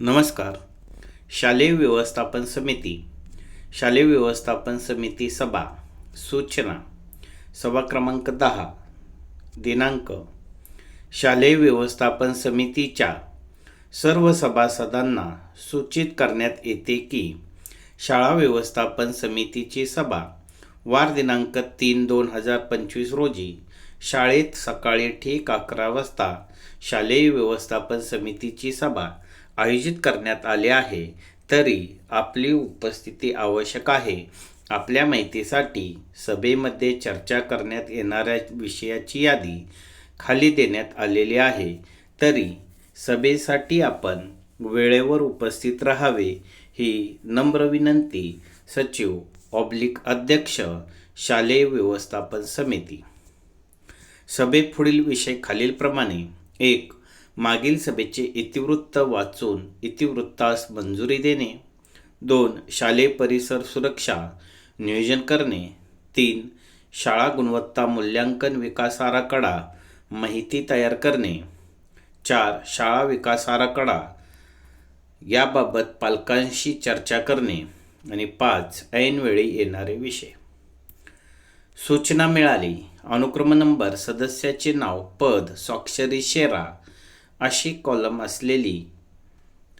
नमस्कार. शालेय व्यवस्थापन समिती. शालेय व्यवस्थापन समिती सभा. सूचना. सभा क्रमांक दहा. दिनांक. शालेय व्यवस्थापन समितीच्या सर्व सभासदांना सूचित करण्यात येते की शाळा व्यवस्थापन समितीची सभा वार दिनांक तीन दोन हजार पंचवीस रोजी शाळेत सकाळी ठीक अकरा वाजता शालेय व्यवस्थापन समितीची सभा आयोजित करण्यात आले आहे तरी आपली उपस्थिती आवश्यक आहे. आपल्या माहितीसाठी सभेमध्ये चर्चा करण्यात येणाऱ्या विषयाची यादी खाली देण्यात आलेली आहे. तरी सभेसाठी आपण वेळेवर उपस्थित राहावे ही नम्र विनंती सचिव ऑब्लिक अध्यक्ष शालेय व्यवस्थापन समिती. सभेत पुढील विषय खालीलप्रमाणे. एक मागील सभेचे इतिवृत्त वाचून इतिवृत्तास मंजुरी देणे. दोन शालेय परिसर सुरक्षा नियोजन करणे. तीन शाळा गुणवत्ता मूल्यांकन विकास आराखडा माहिती तयार करणे. चार शाळा विकास आराखडा याबाबत पालकांशी चर्चा करणे. आणि पाच ऐनवेळी येणारे विषय. सूचना मिळाली. अनुक्रम नंबर सदस्याचे नाव पद स्वाक्षरी शेरा अशी कॉलम असलेली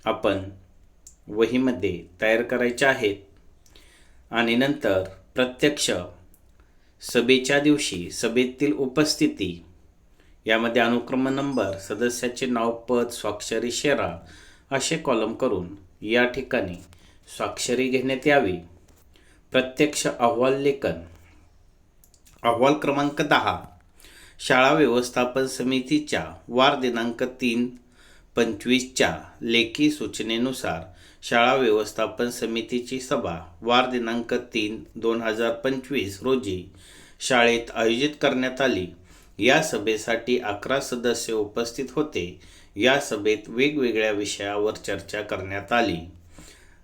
आपण वहीमध्ये तयार करायच्या आहेत. आणि नंतर प्रत्यक्ष सभेच्या दिवशी सभेतील उपस्थिती यामध्ये अनुक्रम नंबर सदस्याचे नाव पद स्वाक्षरी शेरा असे कॉलम करून या ठिकाणी स्वाक्षरी घेण्यात यावी. प्रत्यक्ष अहवाल लेखन. अहवाल क्रमांक दहा. शाळा व्यवस्थापन समितीच्या वार दिनांक तीन पंचवीसच्या लेखी सूचनेनुसार शाळा व्यवस्थापन समितीची सभा वार दिनांक तीन दोन हजार पंचवीस रोजी शाळेत आयोजित करण्यात आली. या सभेसाठी अकरा सदस्य उपस्थित होते. या सभेत वेगवेगळ्या विषयावर चर्चा करण्यात आली.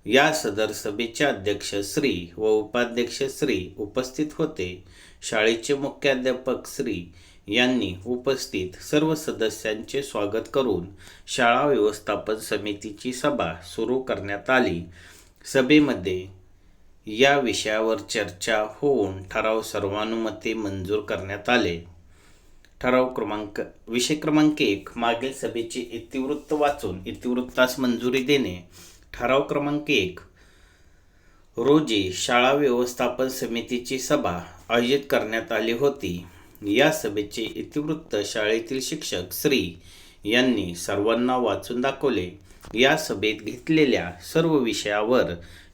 या सदर सभेचे अध्यक्ष श्री व उपाध्यक्ष श्री उपस्थित होते. शाळेचे मुख्याध्यापक श्री यांनी उपस्थित सर्व सदस्यांचे स्वागत करून शाळा व्यवस्थापन समितीची सभा सुरू करण्यात आली. सभेमध्ये या विषयावर चर्चा होऊन ठराव सर्वानुमते मंजूर करण्यात आले. ठराव क्रमांक विषय क्रमांक एक मागील सभेचे इतिवृत्त वाचून इतिवृत्तास मंजुरी देणे. ठराव क्रमांक एक रोजी शाळा व्यवस्थापन समितीची सभा आयोजित करण्यात आली होती. या सभेचे इतिवृत्त शाळेतील शिक्षक श्री यांनी सर्वांना वाचून दाखवले. या सभेत घेतलेल्या सर्व विषयावर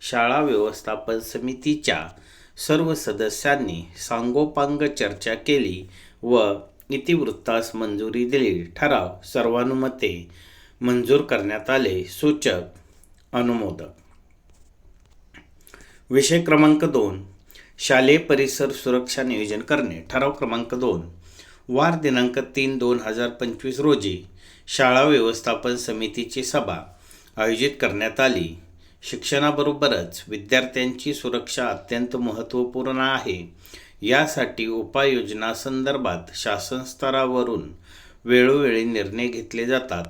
शाळा व्यवस्थापन समितीच्या सर्व सदस्यांनी सांगोपांग चर्चा केली व इतिवृत्तास मंजुरी दिली. ठराव सर्वानुमते मंजूर करण्यात आले सूचक अनुमोदक. विषय क्रमांक दोन. शालेय परिसर सुरक्षा नियोजन करणे. ठराव क्रमांक दोन. वार दिनांक तीन दोन हजार पंचवीस रोजी शाळा व्यवस्थापन समितीची सभा आयोजित करण्यात आली. शिक्षणाबरोबरच विद्यार्थ्यांची सुरक्षा अत्यंत महत्त्वपूर्ण आहे. यासाठी उपाययोजनासंदर्भात शासन स्तरावरून वेळोवेळी निर्णय घेतले जातात.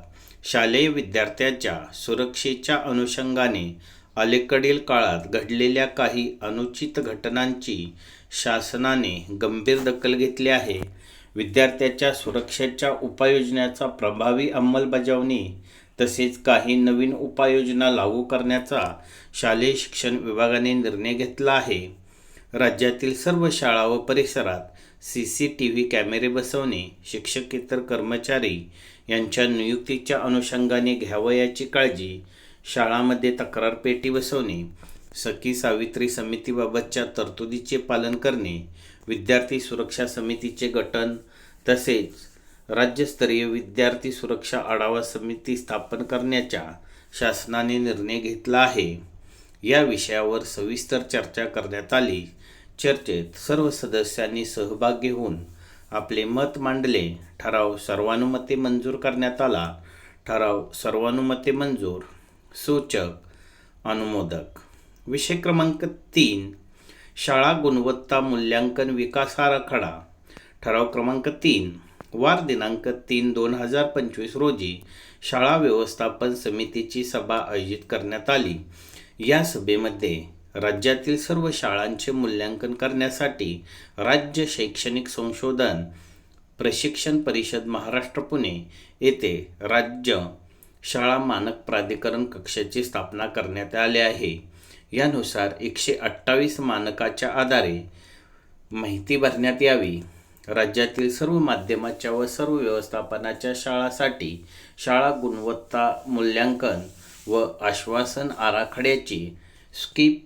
शालेय विद्यार्थ्याच्या सुरक्षेच्या अनुषंगाने अलीकडील काळात घडलेल्या काही अनुचित घटनांची शासनाने गंभीर दखल घेतली आहे. विद्यार्थ्याच्या सुरक्षेच्या उपाययोजनाचा प्रभावी अंमलबजावणी तसेच काही नवीन उपाययोजना लागू करण्याचा शालेय शिक्षण विभागाने निर्णय घेतला आहे. राज्यातील सर्व शाळा व परिसरात सी सी टी व्ही कॅमेरे बसवणे शिक्षकेतर कर्मचारी यांच्या नियुक्तीच्या अनुषंगाने घ्यावयाची काळजी शाळांमध्ये तक्रार पेटी बसवणे सखी सावित्री समितीबाबतच्या तरतुदीचे पालन करणे विद्यार्थी सुरक्षा समितीचे गठन तसेच राज्यस्तरीय विद्यार्थी सुरक्षा आढावा समिती स्थापन करण्याच्या शासनाने निर्णय घेतला आहे. या विषयावर सविस्तर चर्चा करण्यात आली. चर्चेत सर्व सदस्यांनी सहभाग घेऊन आपले मत मांडले. ठराव सर्वानुमते मंजूर करण्यात आला. ठराव सर्वानुमते मंजूर सूचक अनुमोदक. विषय क्रमांक तीन शाळा गुणवत्ता मूल्यांकन विकास आराखडा. ठराव क्रमांक तीन वार दिनांक तीन दोन हजार पंचवीस रोजी शाळा व्यवस्थापन समितीची सभा आयोजित करण्यात आली. या सभेमध्ये राज्यातील सर्व शाळांचे मूल्यांकन करण्यासाठी राज्य शैक्षणिक संशोधन प्रशिक्षण परिषद महाराष्ट्र पुणे येथे राज्य शाळा मानक प्राधिकरण कक्षाची स्थापना करण्यात आली आहे. यानुसार एकशे अठ्ठावीस मानकाच्या आधारे माहिती भरण्यात यावी. राज्यातील सर्व माध्यमाच्या व सर्व व्यवस्थापनाच्या शाळासाठी शाळा गुणवत्ता मूल्यांकन व आश्वासन आराखड्याची स्कीप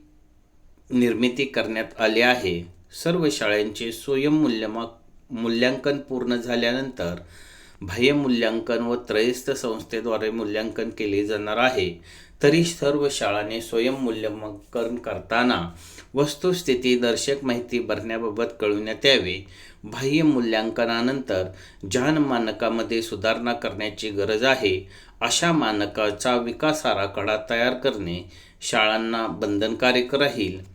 निर्मिती करण्यात आली आहे. सर्व शाळांचे स्वयंमूल्यमा मूल्यांकन पूर्ण झाल्यानंतर बाह्य मूल्यांकन व त्रयस्थ संस्थेद्वारे मूल्यांकन केले जाणार आहे. तरी सर्व शाळांनी स्वयंमूल्यांकन करताना वस्तुस्थिती दर्शक माहिती भरण्याबाबत कळविण्यात यावे. बाह्य मूल्यांकनानंतर जान मानकामध्ये सुधारणा करण्याची गरज आहे. अशा मानकाचा विकास आराखडा तयार करणे शाळांना बंधनकारक राहील.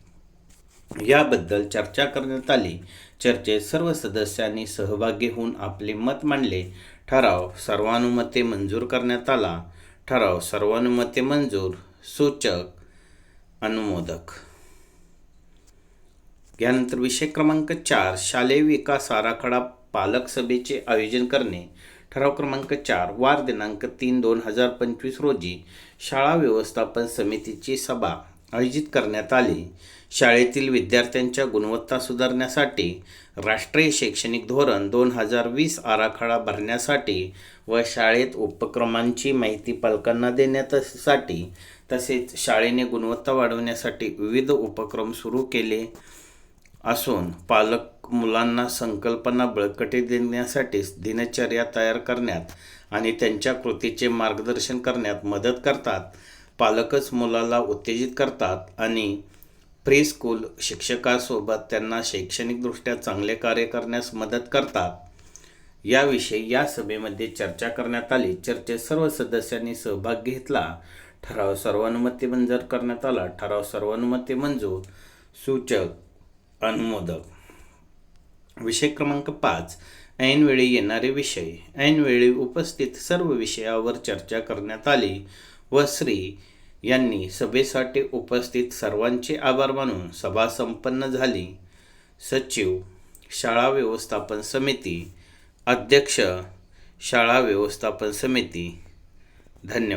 याबद्दल चर्चा करण्यात आली. चर्चेत सर्व सदस्यांनी सहभागी होऊन आपले मत मांडले. ठराव सर्वानुमते मंजूर करण्यात आला. ठराव सर्वानुमते मंजूर सूचक अनुमोदक. यानंतर विषय क्रमांक चार शालेय विकास आराखडा पालक सभेचे आयोजन करणे. ठराव क्रमांक चार वार दिनांक तीन दोन हजार पंचवीस रोजी शाळा व्यवस्थापन समितीची सभा. आयोजित करण्यात आली. शाळेतील विद्यार्थ्यांच्या गुणवत्ता सुधारण्यासाठी राष्ट्रीय शैक्षणिक धोरण दोन हजार वीस आराखडा भरण्यासाठी व शाळेत उपक्रमांची माहिती पालकांना देण्यासाठी तसेच शाळेने गुणवत्ता वाढवण्यासाठी विविध उपक्रम सुरू केले असून पालक मुलांना संकल्पना बळकटी देण्यासाठी दिनचर्या तयार करण्यात आणि त्यांच्या कृतीचे मार्गदर्शन करण्यात मदत करतात. पालकच मुलाला उत्तेजित करतात आणि प्री स्कूल शिक्षकासोबत त्यांना शैक्षणिकदृष्ट्या चांगले कार्य करण्यास मदत करतात. याविषयी या सभेमध्ये चर्चा करण्यात आली. चर्चेत सर्व सदस्यांनी सहभाग घेतला. ठराव सर्वानुमते मंजूर करण्यात आला. ठराव सर्वानुमते मंजूर. सूचक. अनुमोदक. विषय क्रमांक पाच. ऐनवेळी येणारे विषय. ऐनवेळी उपस्थित सर्व विषयावर चर्चा करण्यात आली. व श्री यांनी सभेसाठी उपस्थित सर्वांचे आभार मानून सभा संपन्न झाली. सचिव शाळा व्यवस्थापन समिती. अध्यक्ष शाळा व्यवस्थापन समिती. धन्यवाद.